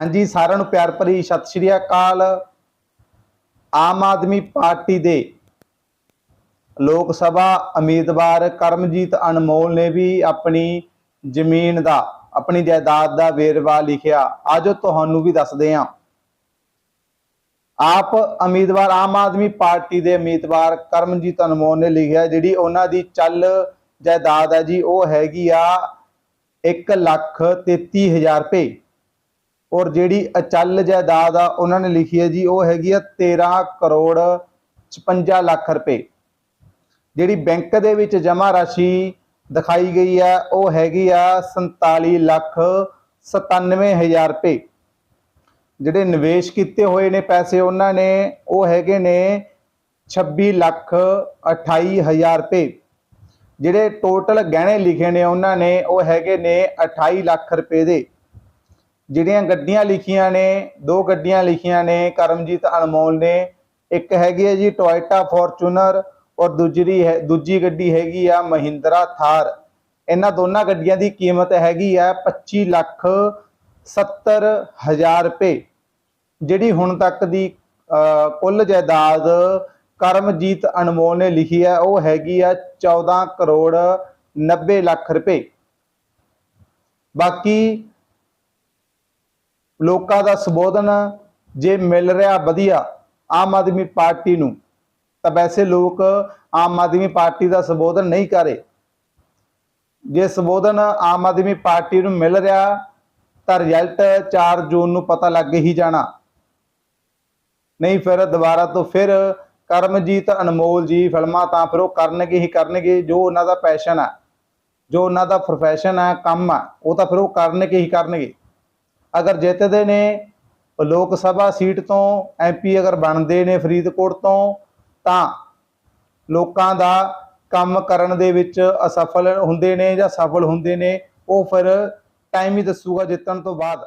ਹਾਂਜੀ, ਸਾਰਿਆਂ ਨੂੰ ਪਿਆਰ ਭਰੀ ਸਤਿ ਸ਼੍ਰੀ ਅਕਾਲ। ਆਮ ਆਦਮੀ ਪਾਰਟੀ ਦੇ ਲੋਕ ਸਭਾ ਉਮੀਦਵਾਰ ਕਰਮਜੀਤ ਅਨਮੋਲ ਨੇ ਵੀ ਆਪਣੀ ਜ਼ਮੀਨ ਦਾ, ਆਪਣੀ ਜਾਇਦਾਦ ਦਾ ਵੇਰਵਾ ਲਿਖਿਆ। ਆਜੋ ਤੁਹਾਨੂੰ ਵੀ ਦੱਸਦੇ ਹਾਂ। ਆਪ ਉਮੀਦਵਾਰ, ਆਮ ਆਦਮੀ ਪਾਰਟੀ ਦੇ ਉਮੀਦਵਾਰ ਕਰਮਜੀਤ ਅਨਮੋਲ ਨੇ ਲਿਖਿਆ, ਜਿਹੜੀ ਉਹਨਾਂ ਦੀ ਚੱਲ ਜਾਇਦਾਦ ਹੈ ਜੀ, ਉਹ ਹੈਗੀ ਆ 1 ਲੱਖ 33000 ਰੁਪਏ। ਔਰ ਜਿਹੜੀ ਅਚਲ ਜਾਇਦਾਦ ਆ, ਉਹਨਾਂ ਨੇ ਲਿਖੀ ਹੈ ਜੀ, ਉਹ ਹੈਗੀ ਆ 13 ਕਰੋੜ 56 ਲੱਖ ਰੁਪਏ। ਜਿਹੜੀ ਬੈਂਕ ਦੇ ਵਿੱਚ ਜਮ੍ਹਾਂ ਰਾਸ਼ੀ ਦਿਖਾਈ ਗਈ ਹੈ ਉਹ ਹੈਗੀ ਆ 47 ਲੱਖ 97000 ਰੁਪਏ। ਜਿਹੜੇ ਨਿਵੇਸ਼ ਕੀਤੇ ਹੋਏ ਨੇ ਪੈਸੇ, ਉਹਨਾਂ ਨੇ, ਉਹ ਹੈਗੇ ਨੇ 26 ਲੱਖ 28000 ਰੁਪਏ। ਜਿਹੜੇ ਟੋਟਲ ਗਹਿਣੇ ਲਿਖੇ ਨੇ, ਉਹਨਾਂ ਨੇ, ਉਹ ਹੈਗੇ ਨੇ 28 ਲੱਖ ਰੁਪਏ ਦੇ। ਜਿਹੜੀਆਂ ਗੱਡੀਆਂ ਲਿਖੀਆਂ ਨੇ ਦੋ ਗੱਡੀਆਂ ਲਿਖੀਆਂ ਨੇ ਕਰਮਜੀਤ ਅਨਮੋਲ ਨੇ ਇੱਕ ਹੈਗੀ ਹੈ ਜੀ ਟੋਇਟਾ ਫੋਰਚੂਨਰ ਔਰ ਦੂਜੀ ਹੈ ਦੂਜੀ ਗੱਡੀ ਹੈਗੀ ਆ ਮਹਿੰਦਰਾ ਥਾਰ। ਇਹਨਾਂ ਦੋਨਾਂ ਗੱਡੀਆਂ ਦੀ ਕੀਮਤ ਹੈਗੀ ਆ 25 ਲੱਖ 70 ਹਜ਼ਾਰ ਰੁਪਏ। ਜਿਹੜੀ ਹੁਣ ਤੱਕ ਦੀ ਅਹ, ਕੁੱਲ ਜਾਇਦਾਦ ਕਰਮਜੀਤ ਅਨਮੋਲ ਨੇ ਲਿਖੀ ਹੈ ਉਹ ਹੈਗੀ ਆ 14 ਕਰੋੜ 90 ਲੱਖ ਰੁਪਏ। ਬਾਕੀ ਲੋਕਾਂ ਦਾ ਸੰਬੋਧਨ ਜੇ ਮਿਲ ਰਿਹਾ ਵਧੀਆ ਆਮ ਆਦਮੀ ਪਾਰਟੀ ਨੂੰ, ਤਾਂ ਵੈਸੇ ਲੋਕ ਆਮ ਆਦਮੀ ਪਾਰਟੀ ਦਾ ਸੰਬੋਧਨ ਨਹੀਂ ਕਰੇ ਜੇ ਸੰਬੋਧਨ ਆਮ ਆਦਮੀ ਪਾਰਟੀ ਨੂੰ ਮਿਲ ਰਿਹਾ, ਤਾਂ ਰਿਜ਼ਲਟ 4 ਜੂਨ ਨੂੰ ਪਤਾ ਲੱਗ ਹੀ ਜਾਣਾ। ਨਹੀਂ ਫਿਰ ਦੁਬਾਰਾ ਤੋਂ ਫਿਰ ਕਰਮਜੀਤ ਅਨਮੋਲ ਜੀ ਫਿਲਮਾਂ ਤਾਂ ਫਿਰ ਉਹ ਕਰਨਗੇ ਹੀ ਕਰਨਗੇ, ਜੋ ਉਹਨਾਂ ਦਾ ਪੈਸ਼ਨ ਹੈ ਜੋ ਉਹਨਾਂ ਦਾ ਪ੍ਰੋਫੈਸ਼ਨ ਹੈ ਕੰਮ ਹੈ ਉਹ ਤਾਂ ਫਿਰ ਉਹ ਕਰਨਗੇ ਹੀ ਕਰਨਗੇ। ਅਗਰ ਜਿੱਤਦੇ ਨੇ ਲੋਕ ਸਭਾ ਸੀਟ ਤੋਂ ਐਮਪੀ ਅਗਰ ਬਣਦੇ ਨੇ ਫਰੀਦਕੋਟ ਤੋਂ, ਤਾਂ ਲੋਕਾਂ ਦਾ ਕੰਮ ਕਰਨ ਦੇ ਵਿੱਚ ਅਸਫਲ ਹੁੰਦੇ ਨੇ ਜਾਂ ਸਫਲ ਹੁੰਦੇ ਨੇ, ਉਹ ਫਿਰ ਟਾਈਮ ਹੀ ਦੱਸੂਗਾ ਜਿੱਤਣ ਤੋਂ ਬਾਅਦ।